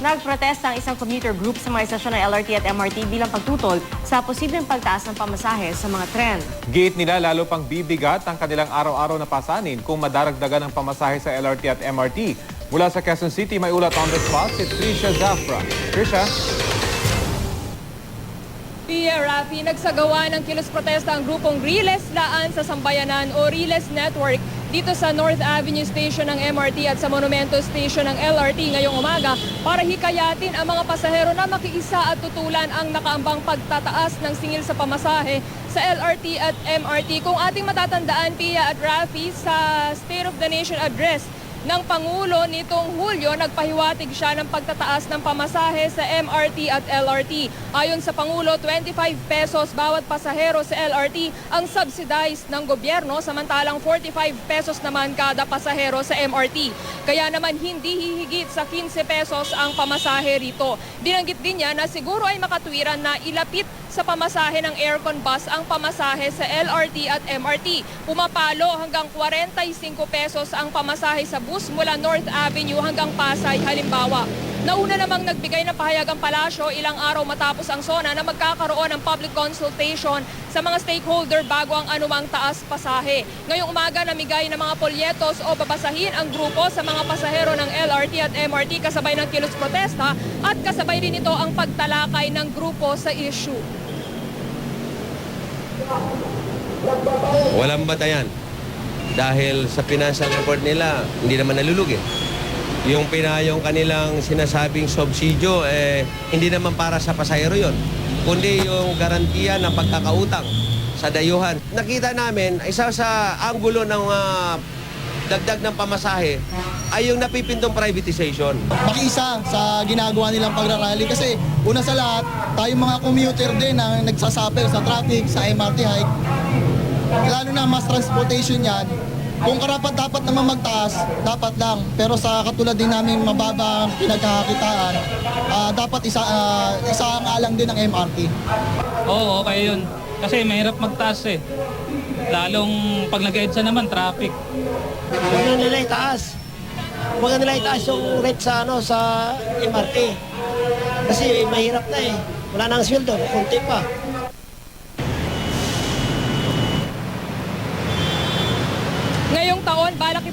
Nagprotesta ang isang commuter group sa mga istasyon ng LRT at MRT bilang pagtutol sa posibleng pagtaas ng pamasahe sa mga tren. Gate nila lalo pang bibigat ang kanilang araw-araw na pasanin kung madaragdagan ng pamasahe sa LRT at MRT. Mula sa Quezon City, may ulat on the spot si Tricia Zafra. Tricia? Pia Rafi, nagsagawa ng kilos protesta ang grupong Riles Laan sa Sambayanan o Riles Network dito sa North Avenue Station ng MRT at sa Monumento Station ng LRT ngayong umaga para hikayatin ang mga pasahero na makiisa at tutulan ang nakaambang pagtataas ng singil sa pamasahe sa LRT at MRT. Kung ating matatandaan, Pia at Rafi, sa State of the Nation Address, ng Pangulo nitong Hulyo, nagpahiwatig siya ng pagtataas ng pamasahe sa MRT at LRT. Ayon sa Pangulo, 25 pesos bawat pasahero sa LRT ang subsidized ng gobyerno, samantalang 45 pesos naman kada pasahero sa MRT. Kaya naman hindi hihigit sa 15 pesos ang pamasahe rito. Binanggit din niya na siguro ay makatwiran na ilapit sa pamasahe ng aircon bus ang pamasahe sa LRT at MRT. Pumapalo hanggang 45 pesos ang pamasahe sa bus mula North Avenue hanggang Pasay halimbawa. Nauna namang nagbigay ng pahayag ang palasyo ilang araw matapos ang SONA na magkakaroon ng public consultation sa mga stakeholder bago ang anumang taas pasahe. Ngayong umaga namigay ng mga polyetos o babasahin ang grupo sa mga pasahero ng LRT at MRT kasabay ng kilos protesta at kasabay din ito ang pagtalakay ng grupo sa issue. Walang batayan. Dahil sa financial report nila, hindi naman nalulugi. Yung pinayong kanilang sinasabing subsidyo, eh, hindi naman para sa pasahero yon kundi yung garantiya ng pagkakautang sa dayuhan. Nakita namin, isa sa anggulo ng ah, dagdag ng pamasahe ay yung napipintong privatization. makiisa sa ginagawa nilang pagrarally kasi una sa lahat, tayong mga commuter din na nagsasuffer sa traffic, sa MRT hike, lalo na mass transportation yan, kung karapat dapat naman magtaas, dapat lang. Pero sa katulad din namin mababa ang pinagkakakitaan, ah, dapat isa, ah, isa nga lang din ang MRT. Oo, okay yun. Kasi mahirap magtaas eh. Lalong pag nag-EDSA naman, traffic. Huwag na nila itaas. Huwag na nila itaas yung rate sa, ano, sa MRT. Kasi mahirap na eh. Wala nang sweldo, kunti pa. Ngayong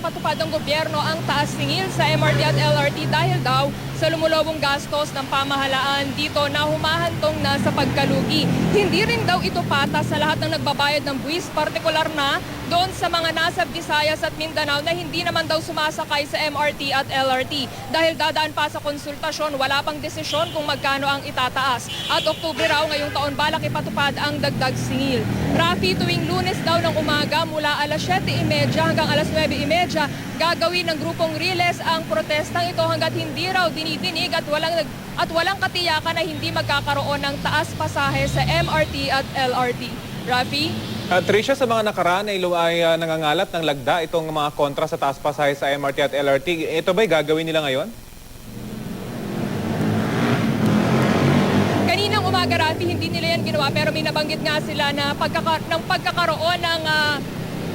ipatupad ng gobyerno ang taas singil sa MRT at LRT dahil daw sa lumulobong gastos ng pamahalaan dito na humahantong na sa pagkalugi. Hindi rin daw ito patas sa lahat ng nagbabayad ng buwis, partikular na doon sa mga nasa Visayas at Mindanao na hindi naman daw sumasakay sa MRT at LRT. Dahil dadaan pa sa konsultasyon, wala pang desisyon kung magkano ang itataas. At Oktubre raw ngayong taon balak ipatupad ang dagdag singil. Rafi, tuwing lunes daw ng umaga mula alas 7.30 hanggang alas 9.30, gagawin ng grupong Riles ang protestang ito hanggat hindi raw dinidinig at walang, at walang katiyakan na hindi magkakaroon ng taas pasahe sa MRT at LRT. Rafi? Uh, Tricia, sa mga nakaraan ay, ay uh, nangangalat ng lagda itong mga kontra sa taas pasahe sa MRT at LRT. Ito ba'y gagawin nila ngayon? Kaninang umaga, Rafi, hindi nila yan ginawa pero may nabanggit nga sila na pagkaka- ng pagkakaroon ng ah,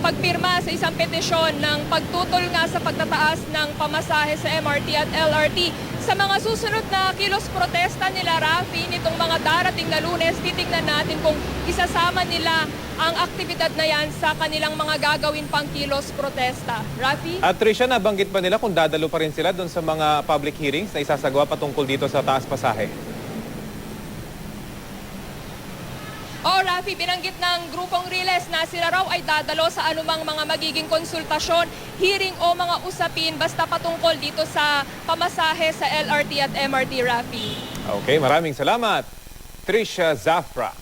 pagpirma sa isang petisyon ng pagtutol nga sa pagtataas ng pamasahe sa MRT at LRT. Sa mga susunod na kilos protesta nila, Rafi, nitong mga darating na lunes, titignan natin kung isasama nila ang aktibidad na yan sa kanilang mga gagawin pang kilos protesta. Rafi? At Tricia, nabanggit ba nila kung dadalo pa rin sila doon sa mga public hearings na isasagawa patungkol dito sa taas pasahe? O Rafi, binanggit ng grupong Riles na sila raw ay dadalo sa anumang mga magiging konsultasyon, hearing o mga usapin basta patungkol dito sa pamasahe sa LRT at MRT, Rafi. Okay, maraming salamat. Tricia Zafra.